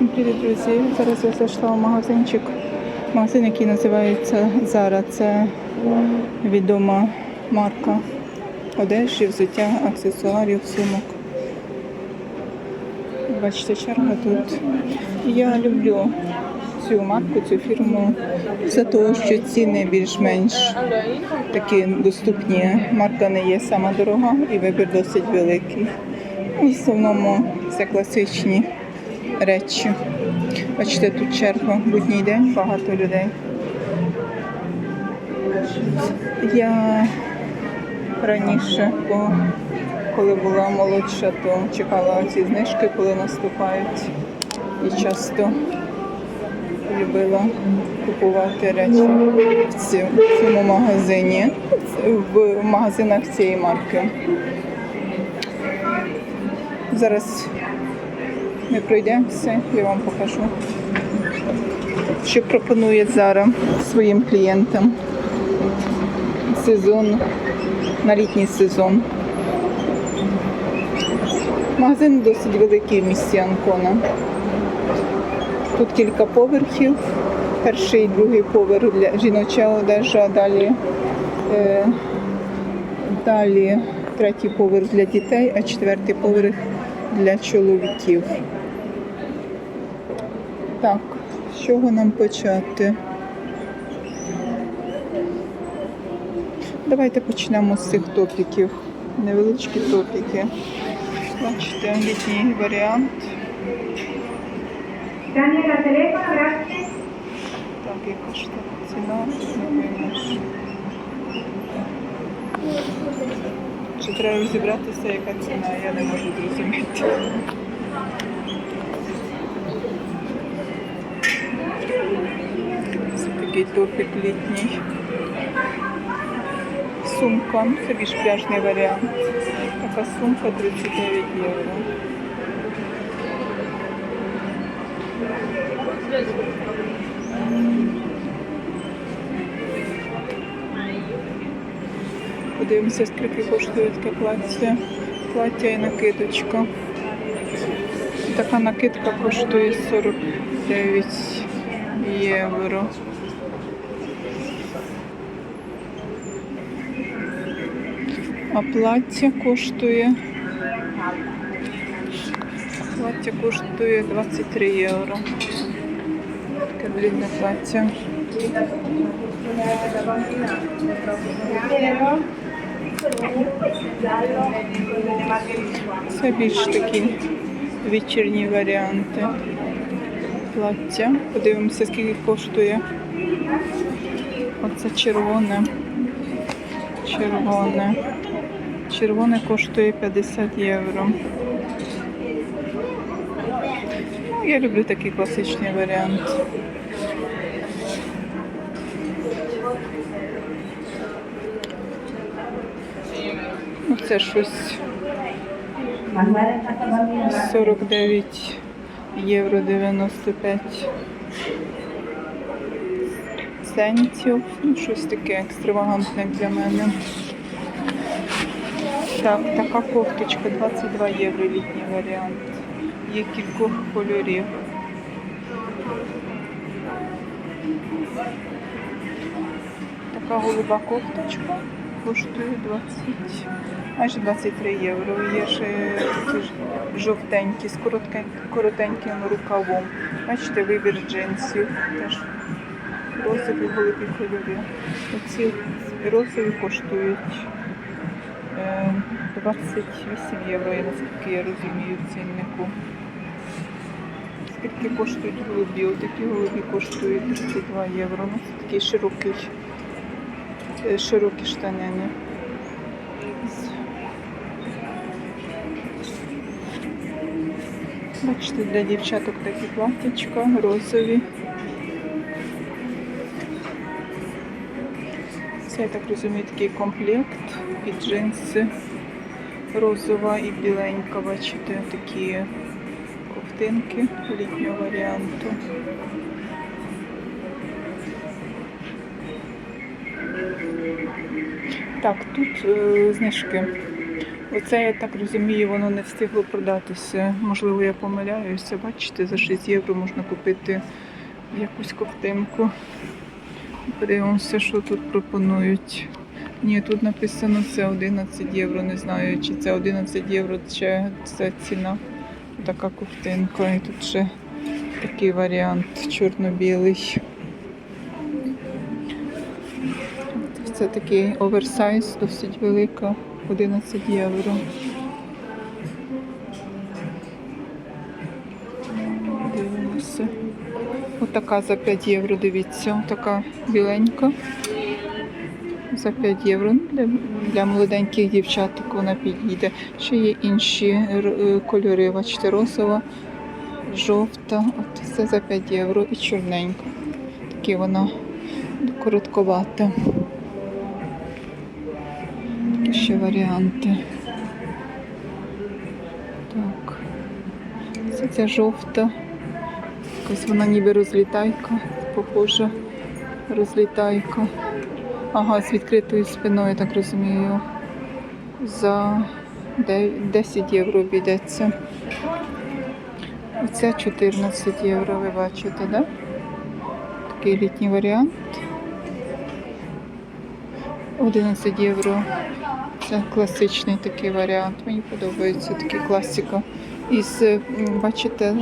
Всім привіт, друзі! Зараз я зайшла в магазинчик. Магазин, який називається Zara. Це відома марка одежі, взуття, аксесуарів, сумок. Бачите, черга тут. Я люблю цю марку, цю фірму за того, що ціни більш-менш такі доступні. Марка не є сама дорога і вибір досить великий. В основному це класичні речі. Бачите, тут черга, будній день, багато людей. Я раніше, коли була молодша, то чекала ці знижки, коли наступають. І часто любила купувати речі в цьому магазині, в магазинах цієї марки. Зараз ми пройдемося, я вам покажу, що пропонує зараз своїм клієнтам сезон, на літній сезон. Магазин досить великий в місті Анкона. Тут кілька поверхів. Перший і другий поверх для жіноча одежа, далі, е, далі третій поверх для дітей, а четвертий поверх для чоловіків. Так, з чого нам почати? Давайте почнемо з цих топіків. Невеличкі топіки. Бачите, літній варіант. Так, яка ж там ціна? Не. Чи треба розібратися, яка ціна, я не можу зрозуміти. такий топік літній. Сумка, ну, це більш пляжний варіант. Така сумка 39 євро. Подивимося, скільки коштує таке плаття. Плаття і накидочка. Така накидка коштує 49 євро. А плаття коштує. Плаття коштує 23 євро. Таке длинне плаття. Це більш такі вечірні варіанти плаття. Подивимося, скільки коштує. Оце червоне. Червоне. Червоне коштує 50 євро. Ну, я люблю такий класичний варіант. Ну, це щось 49 євро 95 центів. Ну, щось таке екстравагантне для мене. Так, така кофточка 22 євро літній варіант. Є кількох кольорів. Така голуба кофточка коштує 20, майже 23 євро. Є ще такі жовтенькі з коротеньким рукавом. Бачите, вибір джинсів теж розові голубі кольори. Оці розові коштують 28 євро, я наскільки я розумію ціннику. Скільки коштують голубі? Отакі голубі коштують 32 євро. Ну, це такий е, широкі штанини. Бачите, для дівчаток такі платічка, розові. Це, я так розумію, такий комплект під джинси. Розова і біленька, бачите, такі ковтинки літнього варіанту. Так, тут е, знижки Оце, я так розумію, воно не встигло продатися. Можливо, я помиляюся. Бачите, за 6 євро можна купити якусь ковтинку. Подивимося, що тут пропонують. Ні, тут написано це 11 євро. Не знаю, чи це 11 євро, чи це ціна. Така ковтинка. І тут ще такий варіант чорно-білий. Це такий оверсайз, досить велика, 11 євро. Отака за 5 євро, дивіться, така біленька. За 5 євро. Ну, Для, для молоденьких дівчаток вона підійде. Ще є інші е, кольори, бачите, розова, жовта. От це за 5 євро і чорненька. Такі вона коротковата. Такі ще варіанти. Так. Це ця жовта. Якась вона ніби розлітайка, похожа розлітайка. Ага, з відкритою спиною, так розумію. За 10 євро обійдеться. Оце 14 євро, ви бачите, да? Такий літній варіант. 11 євро. Це класичний такий варіант. Мені подобається такий класика. Із, бачите,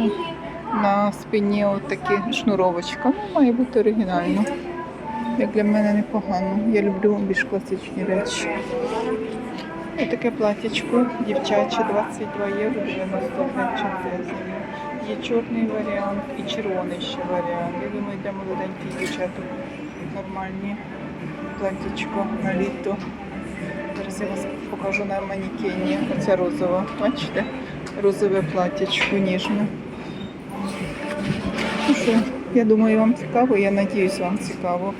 на спині отакі шнуровочка. Має бути оригінально. Як для мене непогано. Я люблю більш класичні речі. Отаке платячко дівчаче 22 євро 95 часів. Є чорний варіант і червоний ще варіант. Я думаю, для молоденьких дівчаток нормальні платячко на літо. Зараз я вас покажу на манікені. Оце розова. Бачите? Розове платячко ніжне. Ну я думаю, вам цікаво, я надіюсь, вам цікаво.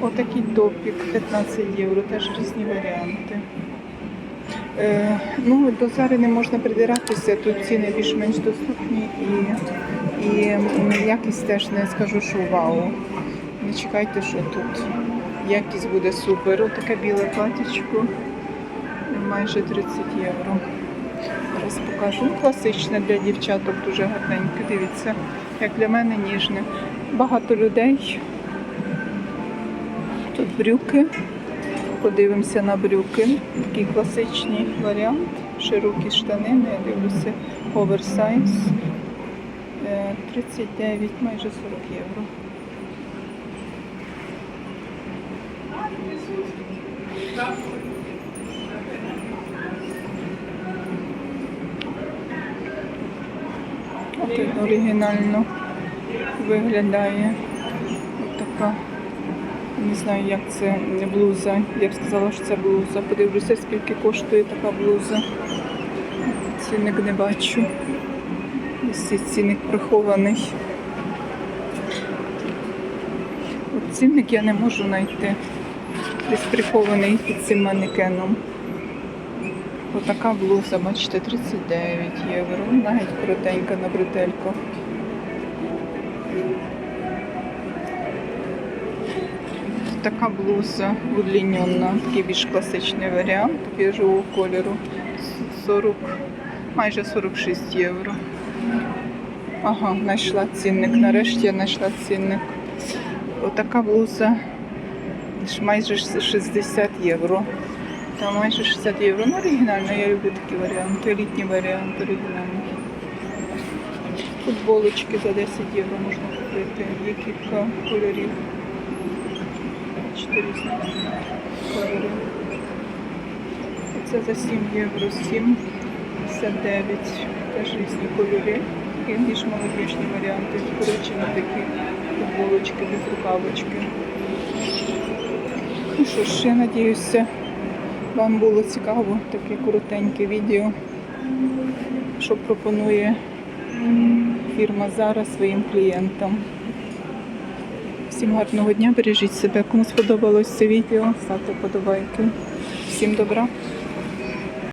Отакий топік 15 євро, теж різні варіанти. Е, ну, до Зари не можна придиратися, тут ціни більш-менш доступні і, і якість теж не скажу, що вау. Не чекайте, що тут якість буде супер. Отаке біле платічко майже 30 євро. Зараз покажу. Ну, Класичне для дівчаток, дуже гарненьке. Дивіться, як для мене ніжне. Багато людей. Тут брюки. Подивимося на брюки. Такий класичний варіант. Широкі штанини, я дивлюся, оверсайз. Е, 39, майже 40 євро. От оригінально виглядає. От така. Не знаю, як це блуза. Я б сказала, що це блуза. Подивлюся, скільки коштує така блуза. Цінник не бачу. Ось цінник прихований. От цінник я не можу знайти. Десь прихований під цим манекеном. Отака блуза, бачите, 39 євро. Навіть коротенька на бретельку. Така блуза удлінена, такий більш класичний варіант біжового кольору. 40, майже 46 євро. Ага, знайшла цінник. Нарешті я знайшла цінник. Отака блуза майже 60 євро. Та майже 60 євро. Ну, оригінально, я люблю такі варіанти. Літній варіант оригінальний. Футболочки за 10 євро можна купити. Є кілька кольорів. Чотири кольори. Це за 7 євро, 7, 59. Теж різні кольори. Є більш молодіжні варіанти. Скорочені такі футболочки, без рукавочки. Ну що ж, я надіюся, вам було цікаво таке коротеньке відео, що пропонує фірма Зара своїм клієнтам. Всім гарного дня, бережіть себе. Кому сподобалось це відео, ставте подобайки. Всім добра.